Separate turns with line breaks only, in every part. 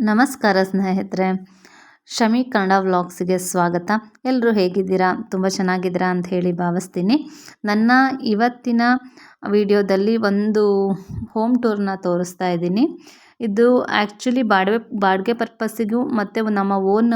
ನಮಸ್ಕಾರ ಸ್ನೇಹಿತರೆ. ಶಮಿ ಕನ್ನಡ ವ್ಲಾಗ್ಸಿಗೆ ಸ್ವಾಗತ. ಎಲ್ಲರೂ ಹೇಗಿದ್ದೀರಾ? ತುಂಬ ಚೆನ್ನಾಗಿದ್ದೀರಾ ಅಂತ ಹೇಳಿ ಭಾವಿಸ್ತೀನಿ. ನನ್ನ ಇವತ್ತಿನ ವಿಡಿಯೋದಲ್ಲಿ ಒಂದು ಹೋಮ್ ಟೂರ್ನ ತೋರಿಸ್ತಾ ಇದ್ದೀನಿ. ಇದು ಆ್ಯಕ್ಚುಲಿ ಬಾಡಿಗೆ ಬಾಡಿಗೆ ಪರ್ಪಸ್ಸಿಗೂ ಮತ್ತು ನಮ್ಮ ಓನ್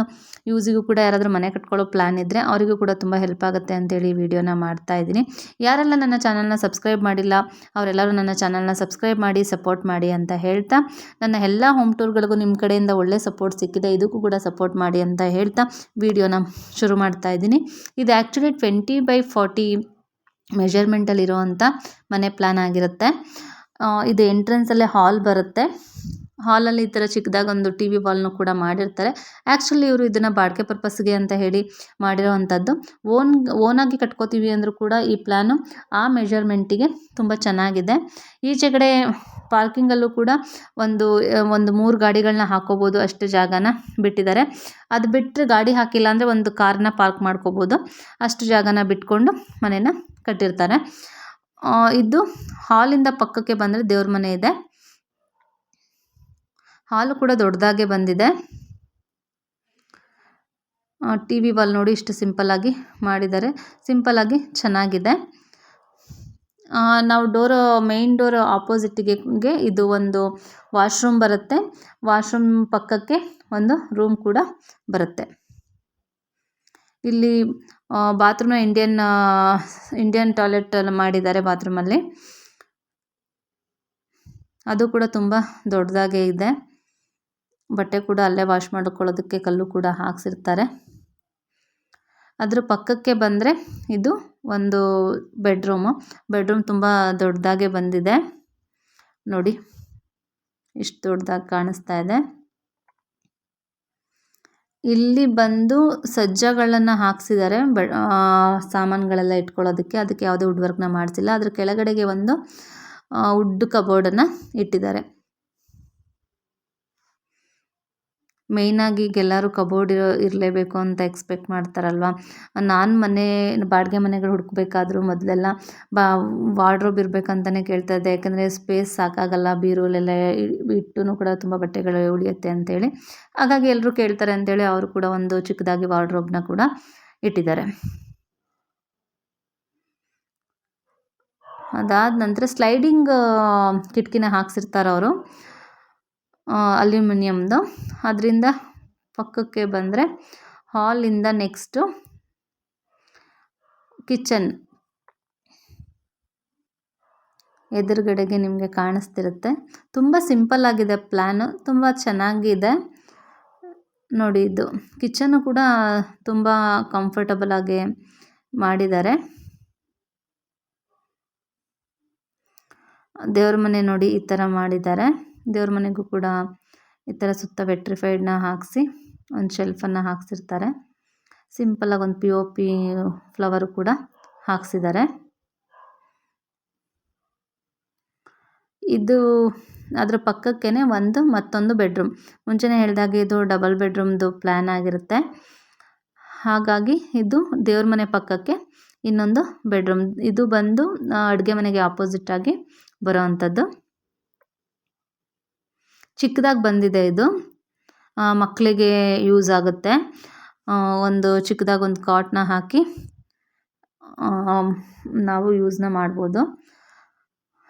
ಯೂಸಿಗೂ ಕೂಡ ಯಾರಾದರೂ ಮನೆ ಕಟ್ಕೊಳ್ಳೋ ಪ್ಲ್ಯಾನ್ ಇದ್ದರೆ ಅವರಿಗೂ ಕೂಡ ತುಂಬ ಹೆಲ್ಪ್ ಆಗುತ್ತೆ ಅಂತೇಳಿ ವಿಡಿಯೋನ ಮಾಡ್ತಾ ಇದ್ದೀನಿ. ಯಾರೆಲ್ಲ ನನ್ನ ಚಾನಲ್ನ ಸಬ್ಸ್ಕ್ರೈಬ್ ಮಾಡಿಲ್ಲ, ಅವರೆಲ್ಲರೂ ನನ್ನ ಚಾನಲ್ನ ಸಬ್ಸ್ಕ್ರೈಬ್ ಮಾಡಿ, ಸಪೋರ್ಟ್ ಮಾಡಿ ಅಂತ ಹೇಳ್ತಾ, ನನ್ನ ಎಲ್ಲ ಹೋಮ್ ಟೂರ್ಗಳಿಗೂ ನಿಮ್ಮ ಕಡೆಯಿಂದ ಒಳ್ಳೆ ಸಪೋರ್ಟ್ ಸಿಕ್ಕಿದೆ, ಇದಕ್ಕೂ ಕೂಡ ಸಪೋರ್ಟ್ ಮಾಡಿ ಅಂತ ಹೇಳ್ತಾ, ವಿಡಿಯೋನ ಶುರು ಮಾಡ್ತಾ ಇದ್ದೀನಿ. ಇದು ಆ್ಯಕ್ಚುಲಿ ಟ್ವೆಂಟಿ ಬೈ ಫಾರ್ಟಿ ಮೆಷರ್ಮೆಂಟಲ್ಲಿರುವಂಥ ಮನೆ ಪ್ಲ್ಯಾನ್ ಆಗಿರುತ್ತೆ. ಇದು ಎಂಟ್ರೆನ್ಸಲ್ಲೇ ಹಾಲ್ ಬರುತ್ತೆ. ಹಾಲಲ್ಲಿ ಈ ಥರ ಚಿಕ್ಕದಾಗೊಂದು ಟಿ ವಿ ವಾಲ್ನು ಕೂಡ ಮಾಡಿರ್ತಾರೆ. ಆ್ಯಕ್ಚುಲಿ ಇವರು ಇದನ್ನು ಬಾಡಿಗೆ ಪರ್ಪಸ್ಗೆ ಅಂತ ಹೇಳಿ ಮಾಡಿರೋವಂಥದ್ದು. ಓನ್ ಓನಾಗಿ ಕಟ್ಕೋತೀವಿ ಅಂದರೂ ಕೂಡ ಈ ಪ್ಲ್ಯಾನು ಆ ಮೆಷರ್ಮೆಂಟಿಗೆ ತುಂಬ ಚೆನ್ನಾಗಿದೆ. ಈಚೆ ಕಡೆ ಪಾರ್ಕಿಂಗಲ್ಲೂ ಕೂಡ ಒಂದು ಒಂದು ಮೂರು ಗಾಡಿಗಳನ್ನ ಹಾಕೋಬೋದು ಅಷ್ಟು ಜಾಗನ ಬಿಟ್ಟಿದ್ದಾರೆ. ಅದು ಬಿಟ್ಟರೆ ಗಾಡಿ ಹಾಕಿಲ್ಲ ಅಂದರೆ ಒಂದು ಕಾರ್ನ ಪಾರ್ಕ್ ಮಾಡ್ಕೋಬೋದು. ಅಷ್ಟು ಜಾಗನ ಬಿಟ್ಕೊಂಡು ಮನೇನ ಕಟ್ಟಿರ್ತಾರೆ. ಇದು ಹಾಲಿಂದ ಪಕ್ಕಕ್ಕೆ ಬಂದರೆ ದೇವ್ರ ಮನೆ ಇದೆ. ಹಾಲು ಕೂಡ ದೊಡ್ಡದಾಗೆ ಬಂದಿದೆ. ಟಿ ವಿ ಬಾಲ್ ನೋಡಿ ಇಷ್ಟು ಸಿಂಪಲ್ಲಾಗಿ ಮಾಡಿದ್ದಾರೆ. ಸಿಂಪಲ್ಲಾಗಿ ಚೆನ್ನಾಗಿದೆ. ನಾವು ಡೋರ್, ಮೇಯ್ನ್ ಡೋರ್ ಆಪೋಸಿಟ್ಗೆ ಇದು ಒಂದು ವಾಶ್ರೂಮ್ ಬರುತ್ತೆ. ವಾಶ್ರೂಮ್ ಪಕ್ಕಕ್ಕೆ ಒಂದು ರೂಮ್ ಕೂಡ ಬರುತ್ತೆ. ಇಲ್ಲಿ ಬಾತ್ರೂಮ್ನ ಇಂಡಿಯನ್ ಇಂಡಿಯನ್ ಟಾಯ್ಲೆಟ್ ಮಾಡಿದ್ದಾರೆ ಬಾತ್ರೂಮಲ್ಲಿ ಅದು ಕೂಡ ತುಂಬ ದೊಡ್ಡದಾಗೇ ಇದೆ. ಬಟ್ಟೆ ಕೂಡ ಅಲ್ಲೇ ವಾಶ್ ಮಾಡ್ಕೊಳ್ಳೋದಕ್ಕೆ ಕಲ್ಲು ಕೂಡ ಹಾಕ್ಸಿರ್ತಾರೆ. ಅದ್ರ ಪಕ್ಕಕ್ಕೆ ಬಂದರೆ ಇದು ಒಂದು ಬೆಡ್ರೂಮು ಬೆಡ್ರೂಮ್ ತುಂಬ ದೊಡ್ಡದಾಗೆ ಬಂದಿದೆ. ನೋಡಿ, ಇಷ್ಟು ದೊಡ್ಡದಾಗಿ ಕಾಣಿಸ್ತಾ ಇದೆ. ಇಲ್ಲಿ ಬಂದು ಸಜ್ಜಗಳನ್ನ ಹಾಕ್ಸಿದ್ದಾರೆ ಬ ಸಾಮಾನುಗಳೆಲ್ಲ ಇಟ್ಕೊಳ್ಳೋದಕ್ಕೆ. ಅದಕ್ಕೆ ಯಾವುದೇ ವುಡ್ ವರ್ಕ್ನ ಮಾಡಿಸಿಲ್ಲ. ಅದ್ರ ಕೆಳಗಡೆಗೆ ಒಂದು ವುಡ್ ಕಬೋರ್ಡನ್ನು ಇಟ್ಟಿದ್ದಾರೆ. ಮೇಯ್ನಾಗಿ ಈಗ ಎಲ್ಲರೂ ಕಬೋರ್ಡ್ ಇರೋ ಇರಲೇಬೇಕು ಅಂತ ಎಕ್ಸ್ಪೆಕ್ಟ್ ಮಾಡ್ತಾರಲ್ವ? ನಾನು ಮನೆ, ಬಾಡಿಗೆ ಮನೆಗಳು ಹುಡುಕ್ಬೇಕಾದ್ರೂ ಮೊದಲೆಲ್ಲ ಬಾ, ವಾರ್ಡ್ರೋಬ್ ಇರಬೇಕಂತಲೇ ಕೇಳ್ತಾ ಇದ್ದೆ. ಯಾಕಂದರೆ ಸ್ಪೇಸ್ ಸಾಕಾಗಲ್ಲ ಬೀರುವಲ್ಲೆಲ್ಲ ಇಟ್ಟು ಕೂಡ ತುಂಬ ಬಟ್ಟೆಗಳು ಉಳಿಯುತ್ತೆ ಅಂತೇಳಿ. ಹಾಗಾಗಿ ಎಲ್ಲರೂ ಕೇಳ್ತಾರೆ ಅಂತೇಳಿ ಅವರು ಕೂಡ ಒಂದು ಚಿಕ್ಕದಾಗಿ ವಾರ್ಡ್ರೋಬ್ನ ಕೂಡ ಇಟ್ಟಿದ್ದಾರೆ. ಅದಾದ ನಂತರ ಸ್ಲೈಡಿಂಗ್, ಕಿಟಕಿನ ಹಾಕ್ಸಿರ್ತಾರೆ ಅವರು ಅಲ್ಯೂಮಿನಿಯಮ್ದು. ಅದರಿಂದ ಪಕ್ಕಕ್ಕೆ ಬಂದರೆ ಹಾಲಿಂದ ನೆಕ್ಸ್ಟು ಕಿಚನ್. ಎದುರುಗಡೆಗೆ ನಿಮಗೆ ಕಾಣಿಸ್ತಿರುತ್ತೆ. ತುಂಬ ಸಿಂಪಲ್ ಆಗಿದೆ ಪ್ಲ್ಯಾನು ತುಂಬ ಚೆನ್ನಾಗಿದೆ. ನೋಡಿ ಇದು. ಕಿಚನ್ನು ಕೂಡ ತುಂಬ ಕಂಫರ್ಟಬಲ್ ಆಗಿ ಮಾಡಿದ್ದಾರೆ. ದೇವ್ರ ಮನೆ ನೋಡಿ ಈ ಥರ ಮಾಡಿದ್ದಾರೆ. ದೇವ್ರ ಮನೆಗೂ ಕೂಡ ಈ ಥರ ಸುತ್ತ ವೆಟ್ರಿಫೈಡ್ನ ಹಾಕಿಸಿ ಒಂದು ಶೆಲ್ಫನ್ನು ಹಾಕ್ಸಿರ್ತಾರೆ. ಸಿಂಪಲಾಗಿ ಒಂದು ಪಿ ಒ ಪಿ ಫ್ಲವರು ಕೂಡ ಹಾಕ್ಸಿದ್ದಾರೆ. ಇದು ಅದರ ಪಕ್ಕಕ್ಕೇ ಒಂದು ಮತ್ತೊಂದು ಬೆಡ್ರೂಮ್ ಮುಂಚೆನೇ ಹೇಳಿದಾಗ ಇದು ಡಬಲ್ ಬೆಡ್ರೂಮ್ದು ಪ್ಲ್ಯಾನ್ ಆಗಿರುತ್ತೆ. ಹಾಗಾಗಿ ಇದು ದೇವ್ರ ಮನೆ ಪಕ್ಕಕ್ಕೆ ಇನ್ನೊಂದು ಬೆಡ್ರೂಮ್ ಇದು ಬಂದು ಅಡುಗೆ ಮನೆಗೆ ಆಪೋಸಿಟ್ಟಾಗಿ ಬರೋ ಅಂಥದ್ದು ಚಿಕ್ಕದಾಗಿ ಬಂದಿದೆ ಇದು. ಮಕ್ಕಳಿಗೆ ಯೂಸ್ ಆಗುತ್ತೆ. ಒಂದು ಚಿಕ್ಕದಾಗಿ ಒಂದು ಕಾಟನ್ನ ಹಾಕಿ ನಾವು ಯೂಸ್ನ ಮಾಡ್ಬೋದು.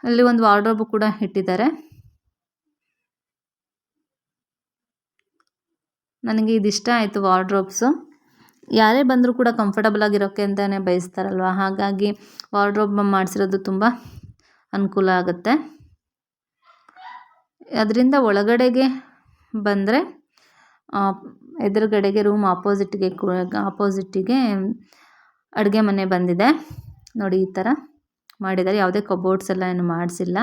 ಅಲ್ಲಿ ಒಂದು ವಾರ್ಡ್ರೋಬ್ ಕೂಡ ಇಟ್ಟಿದ್ದಾರೆ. ನನಗೆ ಇದಿಷ್ಟ ಆಯಿತು ವಾರ್ಡ್ರೋಬ್ಸು. ಯಾರೇ ಬಂದರೂ ಕೂಡ ಕಂಫರ್ಟಬಲ್ ಆಗಿರೋಕ್ಕೆ ಅಂತಲೇ ಬಯಸ್ತಾರಲ್ವ? ಹಾಗಾಗಿ ವಾರ್ಡ್ರೋಬ್ ಮಾಡಿಸಿರೋದು ತುಂಬ ಅನುಕೂಲ ಆಗುತ್ತೆ. ಅದರಿಂದ ಒಳಗಡೆಗೆ ಬಂದರೆ ಎದುರುಗಡೆಗೆ ರೂಮ್ ಆಪೋಸಿಟ್ಗೆ ಆಪೋಸಿಟ್ಟಿಗೆ ಅಡುಗೆ ಮನೆ ಬಂದಿದೆ. ನೋಡಿ ಈ ಥರ ಮಾಡಿದ್ದಾರೆ. ಯಾವುದೇ ಕಬೋರ್ಡ್ಸ್ ಎಲ್ಲ ಏನು ಮಾಡಿಸಿಲ್ಲ.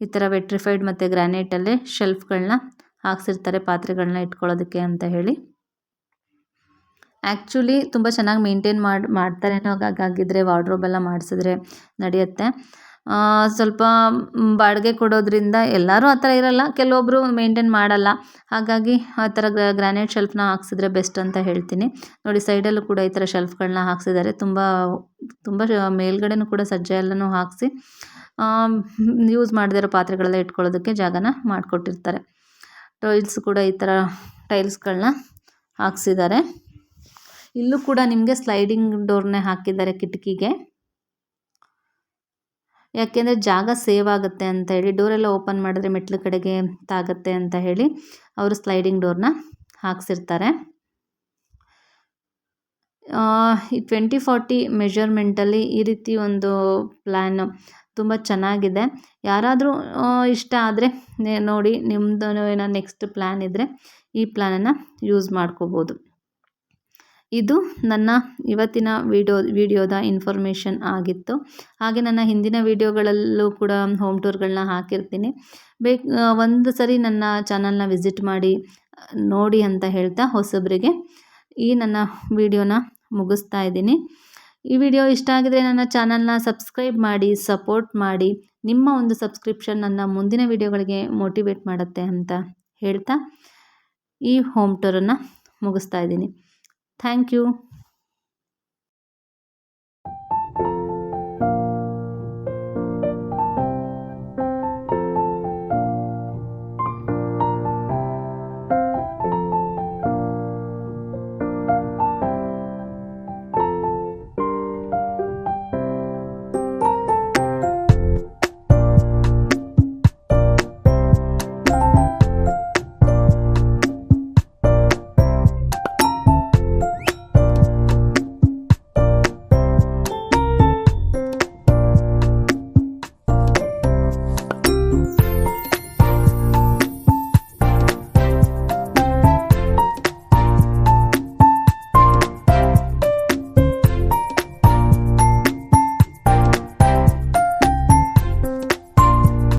ಈ ಥರ ವೆಟ್ರಿಫೈಡ್ ಮತ್ತು ಗ್ರಾನೈಟಲ್ಲೇ ಶೆಲ್ಫ್ಗಳನ್ನ ಹಾಕ್ಸಿರ್ತಾರೆ, ಪಾತ್ರೆಗಳನ್ನ ಇಟ್ಕೊಳ್ಳೋದಕ್ಕೆ ಅಂತ ಹೇಳಿ. ಆ್ಯಕ್ಚುಲಿ ತುಂಬ ಚೆನ್ನಾಗಿ ಮೇಂಟೈನ್ ಮಾಡಿ ಮಾಡ್ತಾರೇನೋ ಹಾಗಾಗಿದ್ದರೆ ವಾರ್ಡ್ರೋಬ್ ಎಲ್ಲ ಮಾಡಿಸಿದ್ರೆ ನಡೆಯುತ್ತೆ. ಸ್ವಲ್ಪ ಬಾಡಿಗೆ ಕೊಡೋದರಿಂದ ಎಲ್ಲರೂ ಆ ಥರ ಇರೋಲ್ಲ ಕೆಲವೊಬ್ಬರು ಮೇಂಟೈನ್ ಮಾಡಲ್ಲ. ಹಾಗಾಗಿ ಆ ಥರ ಗ್ರಾನೈಟ್ ಶೆಲ್ಫ್ನ ಹಾಕ್ಸಿದ್ರೆ ಬೆಸ್ಟ್ ಅಂತ ಹೇಳ್ತೀನಿ. ನೋಡಿ ಸೈಡಲ್ಲೂ ಕೂಡ ಈ ಥರ ಶೆಲ್ಫ್ಗಳನ್ನ ಹಾಕ್ಸಿದ್ದಾರೆ. ತುಂಬ ತುಂಬ ಮೇಲ್ಗಡೆನೂ ಕೂಡ ಸಜ್ಜೆ ಎಲ್ಲನೂ ಹಾಕಿಸಿ ಯೂಸ್ ಮಾಡದಿರೋ ಪಾತ್ರೆಗಳೆಲ್ಲ ಇಟ್ಕೊಳ್ಳೋದಕ್ಕೆ ಜಾಗನ ಮಾಡಿಕೊಟ್ಟಿರ್ತಾರೆ. ಟೈಲ್ಸ್ ಕೂಡ ಈ ಥರ ಟೈಲ್ಸ್ಗಳನ್ನ ಹಾಕ್ಸಿದ್ದಾರೆ. ಇಲ್ಲೂ ಕೂಡ ನಿಮಗೆ ಸ್ಲೈಡಿಂಗ್ ಡೋರ್ನೇ ಹಾಕಿದ್ದಾರೆ ಕಿಟಕಿಗೆ. ಯಾಕೆಂದರೆ ಜಾಗ ಸೇವ್ ಆಗುತ್ತೆ ಅಂತ ಹೇಳಿ ಡೋರೆಲ್ಲ ಓಪನ್ ಮಾಡಿದ್ರೆ ಮೆಟ್ಲು ಕಡೆಗೆ ತಾಗುತ್ತೆ ಅಂತ ಹೇಳಿ ಅವರು ಸ್ಲೈಡಿಂಗ್ ಡೋರ್ನ ಹಾಕ್ಸಿರ್ತಾರೆ. ಈ ಟ್ವೆಂಟಿ ಫಾರ್ಟಿ ಮೆಷರ್ಮೆಂಟಲ್ಲಿ ಈ ರೀತಿ ಒಂದು ಪ್ಲ್ಯಾನು ತುಂಬ ಚೆನ್ನಾಗಿದೆ. ಯಾರಾದರೂ ಇಷ್ಟ ಆದರೆ ನೋಡಿ ನಿಮ್ಮದು ಏನೋ ನೆಕ್ಸ್ಟ್ ಪ್ಲ್ಯಾನ್ ಇದ್ದರೆ ಈ ಪ್ಲ್ಯಾನನ್ನು ಯೂಸ್ ಮಾಡ್ಕೋಬೋದು. ಇದು ನನ್ನ ಇವತ್ತಿನ ವಿಡಿಯೋ, ವಿಡಿಯೋದ ಇನ್ಫಾರ್ಮೇಷನ್ ಆಗಿತ್ತು. ಹಾಗೆ ನನ್ನ ಹಿಂದಿನ ವಿಡಿಯೋಗಳಲ್ಲೂ ಕೂಡ ಹೋಮ್ ಟೂರ್ಗಳನ್ನ ಹಾಕಿರ್ತೀನಿ. ಬೇಕ್ ಒಂದು ಸರಿ ನನ್ನ ಚಾನಲ್ನ ವಿಸಿಟ್ ಮಾಡಿ, ನೋಡಿ ಅಂತ ಹೇಳ್ತಾ ಹೊಸಬರಿಗೆ ಈ ನನ್ನ ವಿಡಿಯೋನ ಮುಗಿಸ್ತಾ ಇದ್ದೀನಿ. ಈ ವಿಡಿಯೋ ಇಷ್ಟ ಆಗಿದರೆ ನನ್ನ ಚಾನಲ್ನ ಸಬ್ಸ್ಕ್ರೈಬ್ ಮಾಡಿ ಸಪೋರ್ಟ್ ಮಾಡಿ. ನಿಮ್ಮ ಒಂದು ಸಬ್ಸ್ಕ್ರಿಪ್ಷನ್ ನನ್ನ ಮುಂದಿನ ವಿಡಿಯೋಗಳಿಗೆ ಮೋಟಿವೇಟ್ ಮಾಡುತ್ತೆ ಅಂತ ಹೇಳ್ತಾ ಈ ಹೋಮ್ ಟೂರನ್ನು ಮುಗಿಸ್ತಾ ಇದ್ದೀನಿ. Thank you